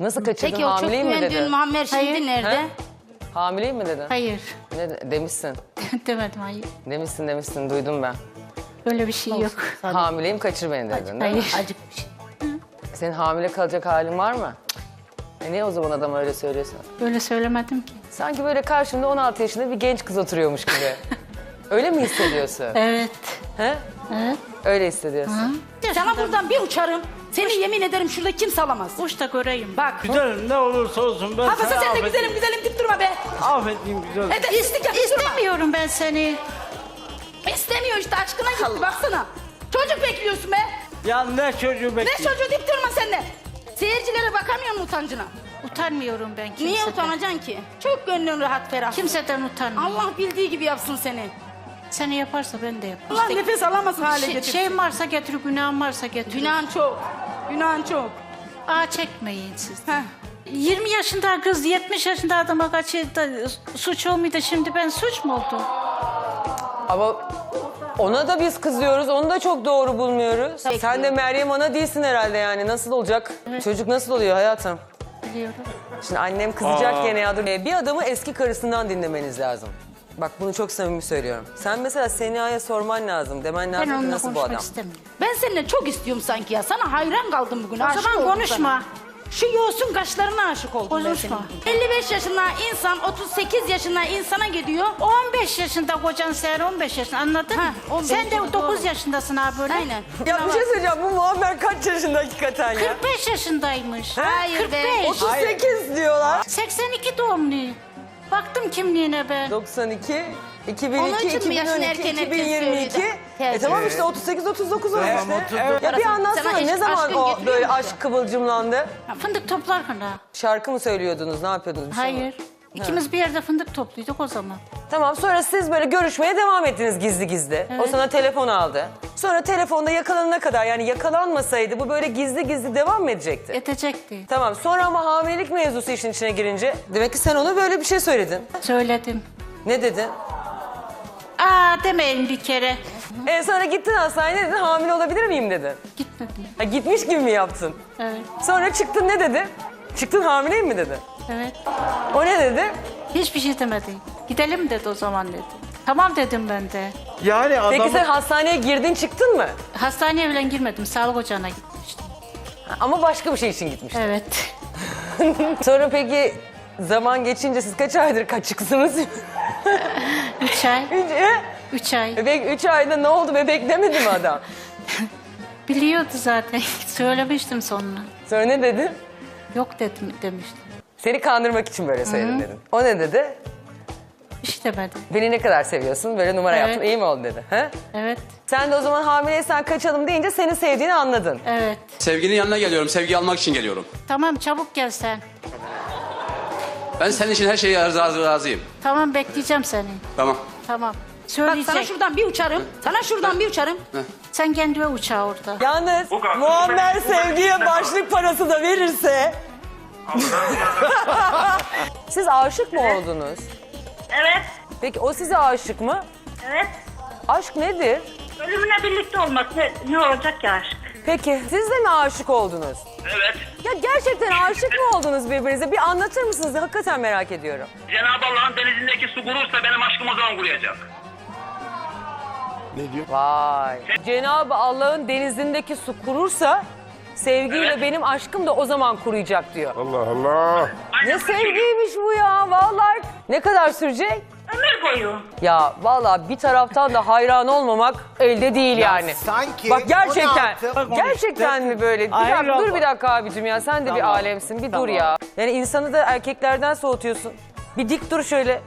Nasıl kaçırdın Peki o çok hamileyim mi güvendiğin dedin? Muammer şimdi Hayır. nerede? He? Hamileyim mi dedin? Hayır. Ne de- demişsin. Demedim hayır. Demişsin demişsin duydum ben. Öyle bir şey yok. Hamileyim kaçır beni dedin değil mi? Hayır. Acıkmış. Senin hamile kalacak halin var mı? E niye o zaman adam öyle söylüyorsun? Öyle söylemedim ki. Sanki böyle karşımda 16 yaşında bir genç kız oturuyormuş gibi. öyle mi hissediyorsun? Evet. He? Evet. Öyle hissediyorsun. Sana buradan bir uçarım. Seni yemin ederim şurada kimse alamaz. Uç da göreyim. Bak. Güzelim ne olursa olsun ben Hafıza seni sen de affedeyim. güzelim güzelim deyip durma be. Affedeyim güzelim. Yap durma. İstemiyorum ben seni. İstemiyor işte aşkına gitti baksana. Çocuk bekliyorsun be. Ya ne çocuğu Ne bekliyorsun? çocuğu deyip durma sen de. Seyircilere bakamıyor musun utancına? Utanmıyorum ben kimseden. Niye utanacaksın ki? Çok gönlün rahat ferah. Kimseden utanmıyorum. Allah bildiği gibi yapsın seni. Seni yaparsa ben de yaparım. Allah nefes alamaz hale Şey, getirsin. şeyim varsa getir, günahım varsa getir. Günahın çok. Günahın çok. Aa çekmeyin siz. Heh. 20 yaşında kız 70 yaşında adama kaçırdı. Suç olmaydı şimdi ben suç mu oldum? Ama ona da biz kızıyoruz. Onu da çok doğru bulmuyoruz. Sen de Meryem Ana değilsin herhalde yani. Nasıl olacak? Çocuk nasıl oluyor hayatım? Biliyorum. Şimdi annem kızacak gene ya. Dur. Ee, Bir adamı eski karısından dinlemeniz lazım. Bak bunu çok samimi söylüyorum. Sen mesela Sena'ya sorman lazım. Demen lazım Ben ki onunla nasıl bu konuşmak adam? istemiyorum. Ben seninle çok istiyorum sanki ya. Sana hayran kaldım bugün. O aşık zaman oldum konuşma. sana. Şu yoğsun kaşlarına aşık oldum Konuşma. senin. 55 yaşında insan 38 yaşında insana gidiyor. 15 yaşında kocan sen 15 yaşında anladın Ha, mı? 15 Sen de doğru. 9 yaşındasın ha böyle. Aynen. Ya bir şey söyleyeceğim. Bu Muammer kaç yaşında hakikaten ya? 45 yaşındaymış. Hayır be. 45. 38 diyorlar. 82 doğumlu. Baktım kimliğine be. 92, Onun 2002, için mi yaşını 2012, erken erken 2022. söyledi? E tamam işte 38, 39 olmuş Evet, işte. 39. Ya bir Sana anlatsana ne zaman aşkın o getiriyor böyle musun? aşk kıvılcımlandı? Fındık toplarken ha. Şarkı mı söylüyordunuz, ne yapıyordunuz? bir şey mi? Hayır. İkimiz bir yerde fındık topluyduk o zaman. Tamam sonra siz böyle görüşmeye devam ettiniz gizli gizli. O sana telefon aldı. Sonra telefonda yakalanana kadar yani yakalanmasaydı bu böyle gizli gizli devam mı edecekti? Edecekti. Tamam sonra ama hamilelik mevzusu işin içine girince demek ki sen ona böyle bir şey söyledin. Söyledim. Ne dedin? Aa demeyin bir kere. E sonra gittin hastaneye dedin hamile olabilir miyim dedin. Gitmedim. Ha, gitmiş gibi mi yaptın? Evet. Sonra çıktın ne dedi? Çıktın hamileyim mi dedi? Evet. O ne dedi? Hiçbir şey demedi. Gidelim dedi o zaman dedi. Tamam dedim ben de. Yani adam Peki sen hastaneye girdin çıktın mı? Hastaneye bile girmedim. Sağlık ocağına gitmiştim. Ama başka bir şey için gitmiştin. Evet. Sonra peki zaman geçince siz kaç aydır kaçıksınız? Üç ay. Üç, e? Üç ay. Bebek üç ayda ne oldu bebek demedi mi adam? Biliyordu zaten. Söylemiştim sonra. Sonra ne dedi? Yok dedim demiştim. Seni kandırmak için böyle söyledim dedim. O ne dedi? Bir şey demedi. Beni ne kadar seviyorsun? Böyle numara Evet. yaptın. iyi mi oldu dedi. He? Evet. Sen de o zaman hamileysen kaçalım deyince seni sevdiğini anladın. Evet. Sevginin yanına geliyorum. Sevgi almak için geliyorum. Tamam çabuk gel sen. Ben senin için her şeye razı, razıyım. Tamam bekleyeceğim seni. Tamam. Tamam. Bak Söyleyecek. sana şuradan bir uçarım. Sana şuradan bir uçarım. Sen kendine uçağı orada. Yalnız Muammer sevgiye başlık parası da verirse... Siz aşık mı oldunuz? Evet, Peki o size aşık mı? evet. Aşk nedir? Ölümüne birlikte olmak ne, ne olacak ki aşk? Peki siz de mi aşık oldunuz? Evet. Ya gerçekten aşık mı oldunuz birbirinize? Bir anlatır mısınız? Hakikaten merak ediyorum. Cenab-ı Allah'ın denizindeki su kurursa benim aşkım o zaman kuruyacak. Vay. Cenab-ı Allah'ın denizindeki su kurursa sevgiyle Evet. benim aşkım da o zaman kuruyacak diyor. Allah Allah. Ne sevgiymiş bu ya vallahi. Ne kadar sürecek? Ömür boyu. Ya vallahi bir taraftan da hayran olmamak elde değil yani. sanki Bak gerçekten, 16 gerçekten mi böyle? Bir Hayır dakika, dur bir dakika abicim ya sen de bir Tamam. alemsin bir dur Tamam. ya. Yani insanı da erkeklerden soğutuyorsun. Bir dik dur şöyle.